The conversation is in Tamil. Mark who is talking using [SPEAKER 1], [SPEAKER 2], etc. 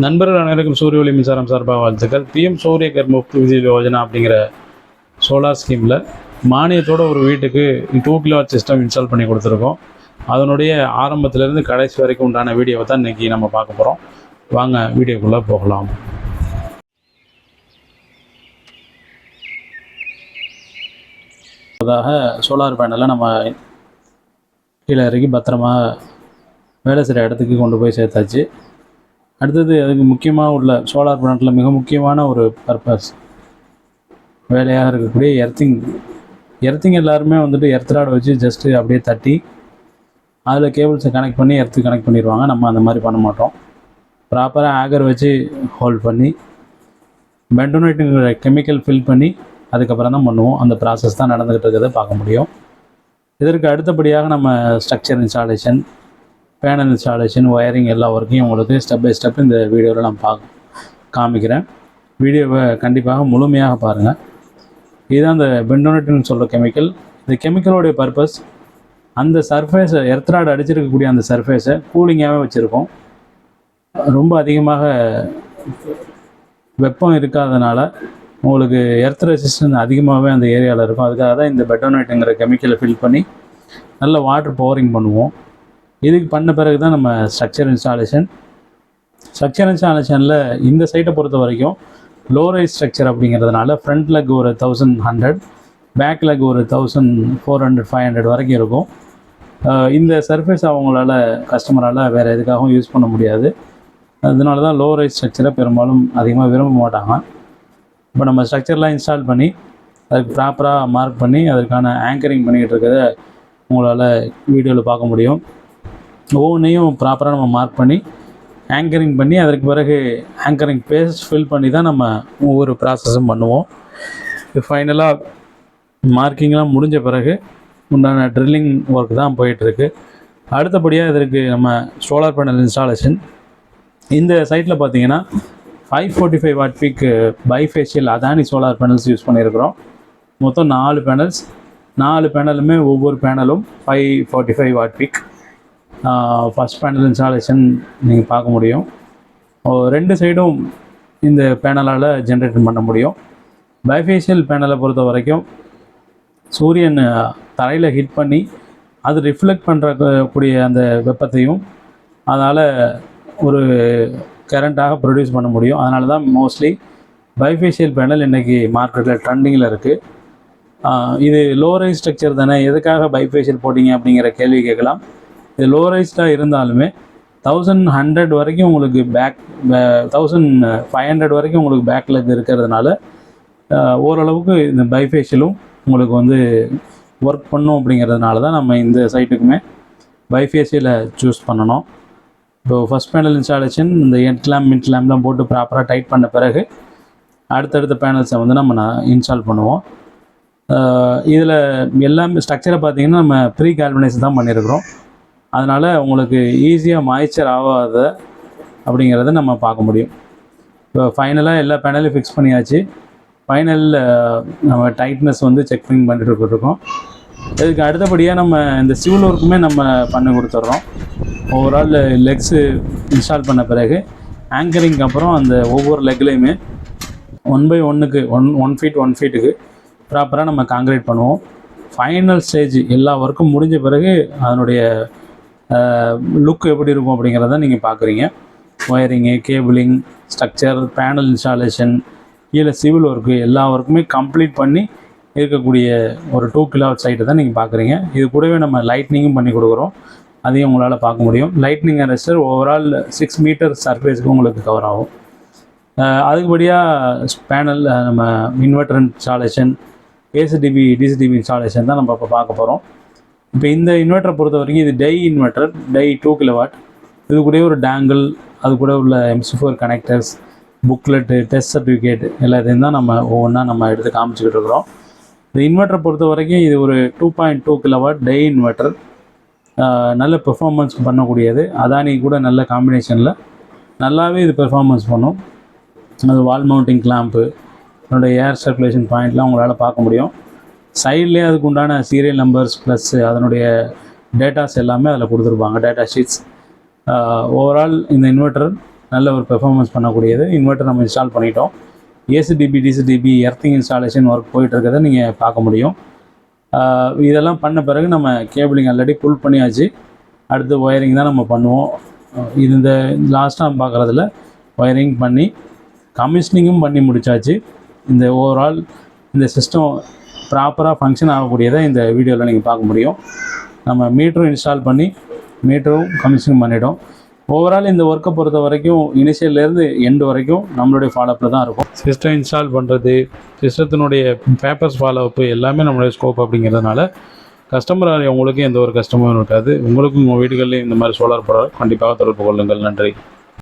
[SPEAKER 1] நண்பர்கள் அனைவருக்கும் சூரிய ஒளி மின்சாரம் சார்பாக வாழ்த்துக்கள். பிஎம் சூரிய கர்ம முஃப்த் விஜய் யோஜனா அப்படிங்கிற சோலார் ஸ்கீமில் மானியத்தோட ஒரு வீட்டுக்கு டூ கிலோவாட் சிஸ்டம் இன்ஸ்டால் பண்ணி கொடுத்துருக்கோம். அதனுடைய ஆரம்பத்திலேருந்து கடைசி வரைக்கும் உண்டான வீடியோவை தான் இன்றைக்கி நம்ம பார்க்க போகிறோம் வாங்க வீடியோக்குள்ளே போகலாம். அதாக சோலார் பேனலை நம்ம கீழே இறக்கி பத்திரமா வேலை செய்கிற இடத்துக்கு கொண்டு போய் சேர்த்தாச்சு. அடுத்தது அதுக்கு முக்கியமாக உள்ள சோலார் பிளான்ட்டில் மிக முக்கியமான ஒரு பர்பஸ் வேலையாக இருக்கக்கூடிய எர்த்திங். எர்த்திங் எல்லாருமே வந்துட்டு எர்த்ராட் வச்சு ஜஸ்ட்டு அப்படியே தட்டி அதில் கேபிள்ஸை கனெக்ட் பண்ணி எர்த்து கனெக்ட் பண்ணிடுவாங்க நம்ம அந்த மாதிரி பண்ண மாட்டோம். ப்ராப்பராக ஆகர் வச்சு ஹோல்ட் பண்ணி பெண்டோனைட்டுங்கிற கெமிக்கல் ஃபில் பண்ணி அதுக்கப்புறம் தான் பண்ணுவோம். அந்த ப்ராசஸ் தான் நடந்துகிட்டு இருக்கிறத பார்க்க முடியும். இதற்கு அடுத்தபடியாக நம்ம structure installation panel installation wiring எல்லா ஒர்க்கையும் உங்களுக்கு ஸ்டெப் பை ஸ்டெப் இந்த வீடியோவில் நான் பார்க்க காமிக்கிறேன். வீடியோவை கண்டிப்பாக முழுமையாக பாருங்கள் இதுதான் அந்த பெண்டோனட்னு சொல்கிற கெமிக்கல் இந்த கெமிக்கலோடைய பர்பஸ் அந்த சர்ஃபேஸை எர்த்ராடு அடிச்சிருக்கக்கூடிய அந்த சர்ஃபேஸை கூலிங்காகவே வச்சுருக்கோம் ரொம்ப அதிகமாக வெப்பம் இருக்காதனால உங்களுக்கு எர்த் ரெசிஸ்டன்ஸ் அதிகமாகவே அந்த ஏரியாவில் இருக்கும். அதுக்காக தான் இந்த பெட்டோனைட்டுங்கிற கெமிக்கலை ஃபில் பண்ணி நல்ல வாட்டர் பவரிங் பண்ணுவோம். இதுக்கு பண்ண பிறகு தான் நம்ம ஸ்ட்ரக்சர் இன்ஸ்டாலேஷன் ஸ்ட்ரக்சர் இன்ஸ்டாலேஷனில் இந்த சைட்டை பொறுத்த வரைக்கும் லோ ரைஸ் ஸ்ட்ரக்சர் அப்படிங்கிறதுனால ஃப்ரண்ட் லெக் ஒரு தௌசண்ட் ஹண்ட்ரட் பேக் லெக் ஒரு thousand four hundred five hundred வரைக்கும் இருக்கும். இந்த சர்ஃபேஸ் அவங்களால கஸ்டமரால் வேறு எதுக்காகவும் யூஸ் பண்ண முடியாது. அதனால தான் லோ ரைஸ் ஸ்ட்ரக்சரை பெரும்பாலும் அதிகமாக விரும்ப மாட்டாங்க. இப்போ நம்ம ஸ்ட்ரக்சர்லாம் இன்ஸ்டால் பண்ணி அதுக்கு ப்ராப்பராக மார்க் பண்ணி அதற்கான ஆங்கரிங் பண்ணிக்கிட்டு இருக்கிறத உங்களால் வீடியோவில் பார்க்க முடியும். ஒவ்வொன்றையும் ப்ராப்பராக நம்ம மார்க் பண்ணி ஆங்கரிங் பண்ணி அதற்கு பிறகு ஆங்கரிங் பேஸ்ட் ஃபில் பண்ணி தான் நம்ம ஒவ்வொரு ப்ராசஸும் பண்ணுவோம். ஃபைனலாக மார்க்கிங்லாம் முடிஞ்ச பிறகு உண்டான ட்ரில்லிங் ஒர்க் தான் போயிட்டுருக்கு. அடுத்தபடியாக இதற்கு நம்ம சோலார் பேனல் இன்ஸ்டாலேஷன் இந்த சைட்டில் பார்த்தீங்கன்னா five forty five watt peak bifacial Adani solar panels use பண்ணியிருக்கிறோம். மொத்தம் நாலு பேனல்ஸ் நாலு பேனலுமே ஒவ்வொரு பேனலும் five forty five watt peak first panel installation நீங்கள் பார்க்க முடியும். ரெண்டு சைடும் இந்த பேனலால் ஜென்ரேட் பண்ண முடியும். பைஃபேஷியல் பேனலை பொறுத்த வரைக்கும் சூரியன் தரையில் ஹிட் பண்ணி அது ரிஃப்ளெக்ட் பண்ணுறக்கூடிய அந்த வெப்பத்தையும் அதனால் ஒரு கரண்ட்டாக ப்ரொடியூஸ் பண்ண முடியும். அதனால தான் மோஸ்ட்லி பைஃபேஷியல் பேனல் இன்றைக்கி மார்க்கெட்டில் ட்ரெண்டிங்கில் இருக்குது இது லோ ரைஸ் ஸ்ட்ரக்சர் தானே? எதுக்காக பைஃபேஷியல் போட்டிங்க அப்படிங்கிற கேள்வி கேட்கலாம். இது லோ ரைஸ்டாக இருந்தாலுமே தௌசண்ட் ஹண்ட்ரட் வரைக்கும் உங்களுக்கு பேக் தௌசண்ட் ஃபைவ் ஹண்ட்ரட் வரைக்கும் உங்களுக்கு பேக் லெக் இருக்கிறதுனால ஓரளவுக்கு இந்த பைஃபேஷியலும் உங்களுக்கு வந்து ஒர்க் பண்ணும் அப்படிங்கிறதுனால தான் நம்ம இந்த சைட்டுக்குமே பைஃபேஷியலை சூஸ் பண்ணணும். இப்போ ஃபஸ்ட் பேனல் இன்ஸ்டாலேஷன் இந்த எட் லேம் மிட் லேம்லாம் போட்டு ப்ராப்பராக டைட் பண்ண பிறகு அடுத்தடுத்த பேனல்ஸை வந்து நம்ம நான் இன்ஸ்டால் பண்ணுவோம். இதில் எல்லாமே ஸ்ட்ரக்சரை பார்த்தீங்கன்னா நம்ம ப்ரீ கால்வனைஸ் தான் பண்ணியிருக்கிறோம் அதனால் உங்களுக்கு ஈஸியாக மாய்ச்சர் ஆகாத அப்படிங்கிறத நம்ம பார்க்க முடியும். இப்போ ஃபைனலாக எல்லா பேனலையும் ஃபிக்ஸ் பண்ணியாச்சு. ஃபைனலில் நம்ம டைட்னஸ் வந்து செக் பண்ணி பண்ணிட்டு இருக்கோம் இதுக்கு அடுத்தபடியாக நம்ம இந்த சிவில் ஒர்க்குமே நம்ம பண்ணி கொடுத்துட்றோம் ஓவரால் லெக்ஸு இன்ஸ்டால் பண்ண பிறகு ஆங்கரிங்க்கு அப்புறம் அந்த ஒவ்வொரு லெக்லேயுமே ஒன் பை ஒன்றுக்கு ஒன் ஒன் ஃபீட் ஒன் ஃபீட்டுக்கு ப்ராப்பராக நம்ம காங்கிரீட் பண்ணுவோம். ஃபைனல் ஸ்டேஜ் எல்லா ஒர்க்கும் முடிஞ்ச பிறகு அதனுடைய லுக் எப்படி இருக்கும் அப்படிங்கிறத நீங்கள் பார்க்குறீங்க wiring cabling structure panel installation கீழே சிவில் ஒர்க்கு எல்லா ஒர்க்குமே கம்ப்ளீட் பண்ணி இருக்கக்கூடிய ஒரு டூ கிலோ சைட்டை தான் நீங்கள் பார்க்குறீங்க இது கூடவே நம்ம லைட்னிங்கும் பண்ணி கொடுக்குறோம். அதையும் உங்களால் பார்க்க முடியும். Lightning arrester overall six metre சர்ஃபேஸ்க்கு உங்களுக்கு கவர் ஆகும். அதுக்குபடியாக பேனல் நம்ம inverter installation ACDB DCDB installation தான் நம்ம இப்போ பார்க்க போகிறோம் இப்போ இந்த இன்வெர்ட்டரை பொறுத்த வரைக்கும் இது Deye inverter Deye two kilowatt இது கூடயே ஒரு டேங்கிள் அது கூட உள்ள MC four connectors booklet test certificate எல்லாத்தையும் தான் நம்ம ஒவ்வொன்றா நம்ம எடுத்து காமிச்சிக்கிட்டு இருக்கிறோம். இந்த இன்வெர்ட்டரை பொறுத்த வரைக்கும் இது ஒரு two point two kilowatt Deye inverter நல்ல பெர்ஃபார்மன்ஸ் பண்ணக்கூடியது. அதானி கூட நல்ல காம்பினேஷனில் நல்லாவே இது பெர்ஃபார்மன்ஸ் பண்ணும். அது வால் மவுண்டிங் கிளாம்ப்பு என்னோடய ஏர் சர்க்குலேஷன் பாயிண்ட்லாம் உங்களால் பார்க்க முடியும். சைட்லேயே அதுக்கு உண்டான சீரியல் நம்பர்ஸ் ப்ளஸ் அதனுடைய டேட்டாஸ் எல்லாமே அதில் கொடுத்துருப்பாங்க டேட்டா ஷீட்ஸ் ஓவரால் இந்த இன்வெர்ட்டர் நல்ல ஒரு பெர்ஃபார்மன்ஸ் பண்ணக்கூடியது. இன்வெர்ட்டர் நம்ம இன்ஸ்டால் பண்ணிட்டோம். ACDB DCDB earthing installation work போயிட்டு இருக்கிறத நீங்கள் பார்க்க முடியும். இதெல்லாம் பண்ண பிறகு நம்ம கேபிளிங் ஆல்ரெடி புல் பண்ணியாச்சு. அடுத்து ஒயரிங் தான் நம்ம பண்ணுவோம். இது இந்த லாஸ்ட்டாக நம்ம பார்க்குறதுல ஒயரிங் பண்ணி கமிஷனிங்கும் பண்ணி முடிச்சாச்சு. இந்த ஓவரால் இந்த சிஸ்டம் ப்ராப்பராக ஃபங்க்ஷன் ஆகக்கூடியதை இந்த வீடியோவில் நீங்கள் பார்க்க முடியும். நம்ம மீட்டரும் இன்ஸ்டால் பண்ணி மீட்டரும் கமிஷன் பண்ணிவிடும் ஓவரால் இந்த ஒர்க்கை பொறுத்த வரைக்கும் இனிஷியல்லேருந்து எண்டு வரைக்கும் நம்மளுடைய ஃபாலோப்பில் தான் இருக்கும். சிஸ்டம் இன்ஸ்டால் பண்ணுறது சிஸ்டத்தினுடைய பேப்பர்ஸ் ஃபாலோஅப்பு எல்லாமே நம்மளுடைய ஸ்கோப் அப்படிங்கிறதுனால கஸ்டமர் உங்களுக்கும் எந்த ஒரு கஸ்டமரும் இருக்காது. உங்களுக்கும் உங்கள் வீடுகளில் இந்த மாதிரி சோலார் போட கண்டிப்பாக தொடர்பு கொள்ளுங்கள். நன்றி.